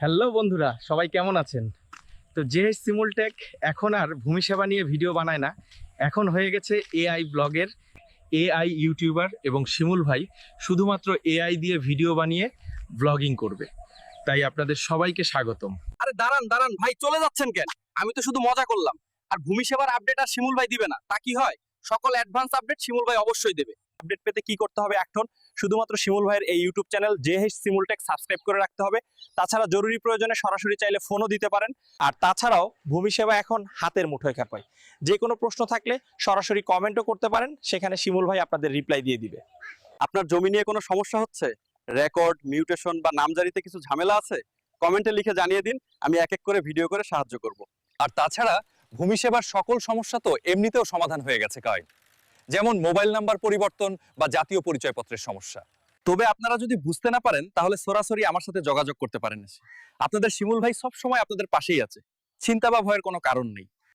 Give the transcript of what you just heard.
Hello বন্ধুরা, সবাই কেমন আছেন? তো জেএস সিমুলটেক এখন আর ভূমি সেবা নিয়ে ভিডিও বানায় না। এখন হয়ে গেছে এআই ব্লগের এআই ইউটিউবার এবং শিমুল ভাই শুধুমাত্র এআই দিয়ে ভিডিও বানিয়ে ব্লগিং করবে। তাই আপনাদের সবাইকে স্বাগতম। আরে দাঁড়ান দাঁড়ান, ভাই চলে যাচ্ছেন কেন? আমি তো শুধু মজা করলাম। আর ভূমি সেবার আপডেট আর শিমুল ভাই দিবে না, তা কি হয়? সকল অ্যাডভান্স আপডেট শিমুল ভাই অবশ্যই দেবে। আপডেট পেতে কি করতে হবে? এখন শুধুমাত্র শিমুল ভাইয়ের এই ইউটিউব চ্যানেল জেহেস সিমুলটেক সাবস্ক্রাইব করে রাখতে হবে। তাছাড়া জরুরি প্রয়োজনে সরাসরি চাইলে ফোনও দিতে পারেন। আর তাছাড়াও ভূমি সেবা এখন হাতের মুঠোয় খেপায় যে কোনো প্রশ্ন থাকলে সরাসরি কমেন্টও করতে পারেন, সেখানে শিমুল ভাই আপনাদের রিপ্লাই দিয়ে দিবে। আপনার জমি নিয়ে কোনো সমস্যা হচ্ছে? রেকর্ড মিউটেশন বা নামজারিতে কিছু ঝামেলা আছে? কমেন্টে লিখে জানিয়ে দিন, আমি এক এক করে ভিডিও করে সাহায্য করব। আর তাছাড়া ভূমি সেবার সকল সমস্যা তো এমনিতেও সমাধান হয়ে গেছে কাই যেমন মোবাইল নাম্বার পরিবর্তন বা জাতীয় পরিচয়পত্রের সমস্যা। তবে আপনারা যদি বুঝতে না পারেন, তাহলে সরাসরি আমার সাথে যোগাযোগ করতে পারেন আপনাদের শিমুল ভাই সব সময় আপনাদের পাশেই আছে। চিন্তা বা ভয়ের কোনো কারণ নেই।